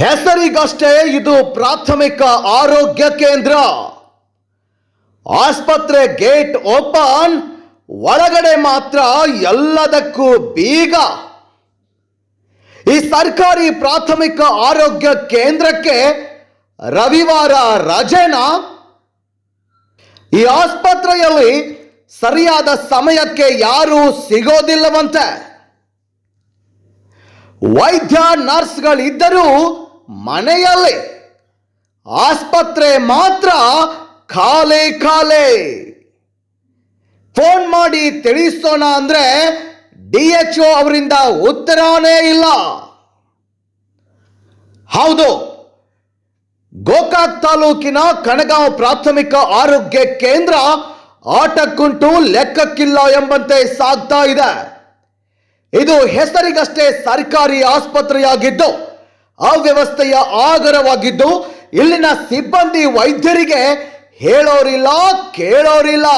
ಹೆಸರಿಗಷ್ಟೇ ಇದು ಪ್ರಾಥಮಿಕ ಆರೋಗ್ಯ ಕೇಂದ್ರ. ಆಸ್ಪತ್ರೆ ಗೇಟ್ ಓಪನ್, ಒಳಗಡೆ ಮಾತ್ರ ಎಲ್ಲದಕ್ಕೂ ಬೀಗ. ಈ ಸರ್ಕಾರಿ ಪ್ರಾಥಮಿಕ ಆರೋಗ್ಯ ಕೇಂದ್ರಕ್ಕೆ ರವಿವಾರ ರಜೆನಾ. ಈ ಆಸ್ಪತ್ರೆಯಲ್ಲಿ ಸರಿಯಾದ ಸಮಯಕ್ಕೆ ಯಾರೂ ಸಿಗೋದಿಲ್ಲವಂತೆ. ವೈದ್ಯ, ನರ್ಸ್ಗಳಿದ್ದರೂ ಮನೆಯಲ್ಲಿ ಆಸ್ಪತ್ರೆ ಮಾತ್ರ ಖಾಲಿ ಖಾಲಿ. ಫೋನ್ ಮಾಡಿ ತಿಳಿಸೋಣ ಅಂದ್ರೆ ಡಿ ಎಚ್ ಅವರಿಂದ ಉತ್ತರನೇ ಇಲ್ಲ. ಹೌದು, ಗೋಕಾಕ್ ತಾಲೂಕಿನ ಕಣಗಾಂವ್ ಪ್ರಾಥಮಿಕ ಆರೋಗ್ಯ ಕೇಂದ್ರ ಆಟಕ್ಕುಂಟು ಲೆಕ್ಕಕ್ಕಿಲ್ಲ ಎಂಬಂತೆ ಸಾಗ್ತಾ ಇದೆ. ಇದು ಹೆಸರಿಗಷ್ಟೇ ಸರ್ಕಾರಿ ಆಸ್ಪತ್ರೆಯಾಗಿದ್ದು ಅವ್ಯವಸ್ಥೆಯ ಆಗರವಾಗಿದ್ದು, ಇಲ್ಲಿನ ಸಿಬ್ಬಂದಿ ವೈದ್ಯರಿಗೆ ಹೇಳೋರಿಲ್ಲ, ಕೇಳೋರಿಲ್ಲ.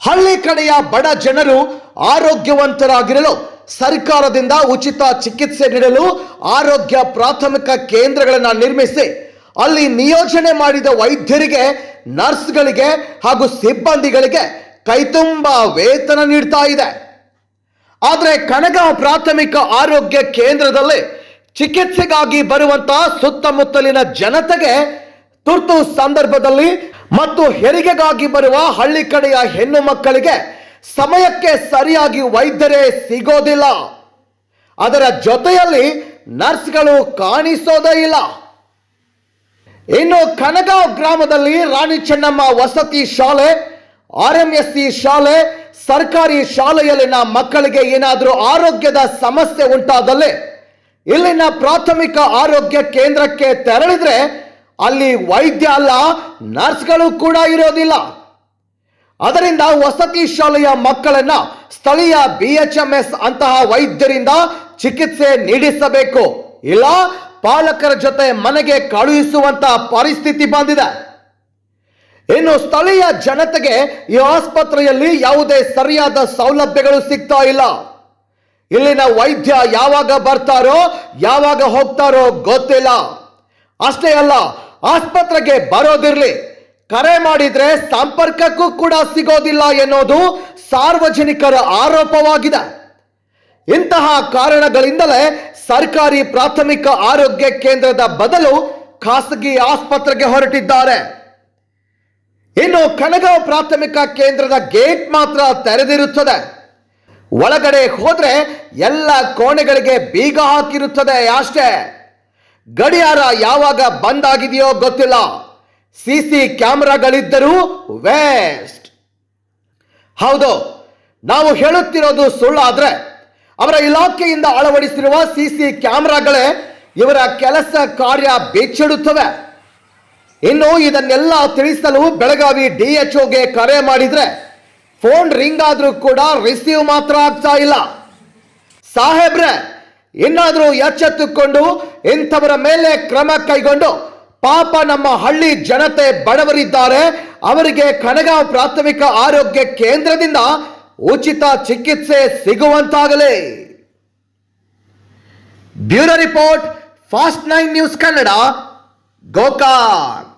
ಹಳ್ಳಿ ಕಡೆಯ ಬಡ ಜನರು ಆರೋಗ್ಯವಂತರಾಗಿರಲು, ಸರ್ಕಾರದಿಂದ ಉಚಿತ ಚಿಕಿತ್ಸೆ ನೀಡಲು ಆರೋಗ್ಯ ಪ್ರಾಥಮಿಕ ಕೇಂದ್ರಗಳನ್ನು ನಿರ್ಮಿಸಿ, ಅಲ್ಲಿ ನಿಯೋಜನೆ ಮಾಡಿದ ವೈದ್ಯರಿಗೆ, ನರ್ಸ್ಗಳಿಗೆ ಹಾಗೂ ಸಿಬ್ಬಂದಿಗಳಿಗೆ ಕೈತುಂಬ ವೇತನ ನೀಡ್ತಾ ಇದೆ. ಆದರೆ ಕಣಗ ಪ್ರಾಥಮಿಕ ಆರೋಗ್ಯ ಕೇಂದ್ರದಲ್ಲಿ ಚಿಕಿತ್ಸೆಗಾಗಿ ಬರುವಂತಹ ಸುತ್ತಮುತ್ತಲಿನ ಜನತೆಗೆ ತುರ್ತು ಸಂದರ್ಭದಲ್ಲಿ ಮತ್ತು ಹೆರಿಗೆಗಾಗಿ ಬರುವ ಹಳ್ಳಿ ಕಡೆಯ ಹೆಣ್ಣು ಮಕ್ಕಳಿಗೆ ಸಮಯಕ್ಕೆ ಸರಿಯಾಗಿ ವೈದ್ಯರೇ ಸಿಗೋದಿಲ್ಲ. ಅದರ ಜೊತೆಯಲ್ಲಿ ನರ್ಸ್ಗಳು ಕಾಣಿಸೋದೇ ಇಲ್ಲ. ಇನ್ನು ಕನಗಾಂವ್ ಗ್ರಾಮದಲ್ಲಿ ರಾಣಿ ಚೆನ್ನಮ್ಮ ವಸತಿ ಶಾಲೆ ಆರ್ ಎಂ ಎಸ್ ಸಿ ಶಾಲೆ, ಸರ್ಕಾರಿ ಶಾಲೆಯಲ್ಲಿನ ಮಕ್ಕಳಿಗೆ ಏನಾದರೂ ಆರೋಗ್ಯದ ಸಮಸ್ಯೆ ಉಂಟಾದಲ್ಲಿ ಇಲ್ಲಿನ ಪ್ರಾಥಮಿಕ ಆರೋಗ್ಯ ಕೇಂದ್ರಕ್ಕೆ ತೆರಳಿದ್ರೆ ಅಲ್ಲಿ ವೈದ್ಯ ಅಲ್ಲ, ನರ್ಸ್ಗಳು ಕೂಡ ಇರೋದಿಲ್ಲ. ಅದರಿಂದ ವಸತಿ ಶಾಲೆಯ ಮಕ್ಕಳನ್ನ ಸ್ಥಳೀಯ ಬಿ ಎಚ್ ಎಂ ಎಸ್ ಅಂತಹ ವೈದ್ಯರಿಂದ ಚಿಕಿತ್ಸೆ ನೀಡಿಸಬೇಕು. ಇಲ್ಲ, ಪಾಲಕರ ಜೊತೆ ಮನೆಗೆ ಕಳುಹಿಸುವಂತ ಪರಿಸ್ಥಿತಿ ಬಂದಿದೆ. ಇನ್ನು ಸ್ಥಳೀಯ ಜನತೆಗೆ ಈ ಆಸ್ಪತ್ರೆಯಲ್ಲಿ ಯಾವುದೇ ಸರಿಯಾದ ಸೌಲಭ್ಯಗಳು ಸಿಗ್ತಾ ಇಲ್ಲ. ಇಲ್ಲಿನ ವೈದ್ಯ ಯಾವಾಗ ಬರ್ತಾರೋ, ಯಾವಾಗ ಹೋಗ್ತಾರೋ ಗೊತ್ತಿಲ್ಲ. ಅಷ್ಟೇ ಅಲ್ಲ, ಆಸ್ಪತ್ರೆಗೆ ಬರೋದಿರಲಿ. ಕರೆ ಮಾಡಿದ್ರೆ ಸಂಪರ್ಕಕ್ಕೂ ಕೂಡ ಸಿಗೋದಿಲ್ಲ ಎನ್ನುವುದು ಸಾರ್ವಜನಿಕರ ಆರೋಪವಾಗಿದೆ. ಇಂತಹ ಕಾರಣಗಳಿಂದಲೇ ಸರ್ಕಾರಿ ಪ್ರಾಥಮಿಕ ಆರೋಗ್ಯ ಕೇಂದ್ರದ ಬದಲು ಖಾಸಗಿ ಆಸ್ಪತ್ರೆಗೆ ಹೊರಟಿದ್ದಾರೆ. ಇನ್ನು ಕನಗಾಂವ್ ಪ್ರಾಥಮಿಕ ಕೇಂದ್ರದ ಗೇಟ್ ಮಾತ್ರ ತೆರೆದಿರುತ್ತದೆ. ಒಳಗಡೆ ಹೋದರೆ ಎಲ್ಲ ಕೋಣೆಗಳಿಗೆ ಬೀಗ ಹಾಕಿರುತ್ತದೆ ಅಷ್ಟೇ. ಗಡಿಯಾರ ಯಾವಾಗ ಬಂದ್ ಆಗಿದೆಯೋ ಗೊತ್ತಿಲ್ಲ. ಸಿ ಸಿ ಕ್ಯಾಮೆರಾಗಳಿದ್ದರೂ ವೇಸ್ಟ್ ಹೌದು, ನಾವು ಹೇಳುತ್ತಿರೋದು ಸುಳ್ಳಾದ್ರೆ ಅವರ ಇಲಾಖೆಯಿಂದ ಅಳವಡಿಸಿರುವ ಸಿ ಸಿ ಕ್ಯಾಮ್ರಾಗಳೇ ಇವರ ಕೆಲಸ ಕಾರ್ಯ ಬೆಚ್ಚಿಡುತ್ತವೆ ಇನ್ನು ಇದನ್ನೆಲ್ಲ ತಿಳಿಸಲು ಬೆಳಗಾವಿ ಡಿಎಚ್ಒಗೆ ಕರೆ ಮಾಡಿದ್ರೆ ಫೋನ್ ರಿಂಗ್ ಆದರೂ ಕೂಡ ರಿಸೀವ್ ಮಾತ್ರ ಆಗ್ತಾ ಇಲ್ಲ. ಸಾಹೇಬ್ರೆ, ಇನ್ನಾದರೂ ಎಚ್ಚೆತ್ತುಕೊಂಡು ಇಂಥವರ ಮೇಲೆ ಕ್ರಮ ಕೈಗೊಂಡು ಪಾಪ ನಮ್ಮ ಹಳ್ಳಿ ಜನತೆ ಬಡವರಿದ್ದಾರೆ, ಅವರಿಗೆ ಕನಗಾಂವ್ ಪ್ರಾಥಮಿಕ ಆರೋಗ್ಯ ಕೇಂದ್ರದಿಂದ ಉಚಿತ ಚಿಕಿತ್ಸೆ ಸಿಗುವಂತಾಗಲಿ. Bureau report, fast nine news Kannada, Gokak.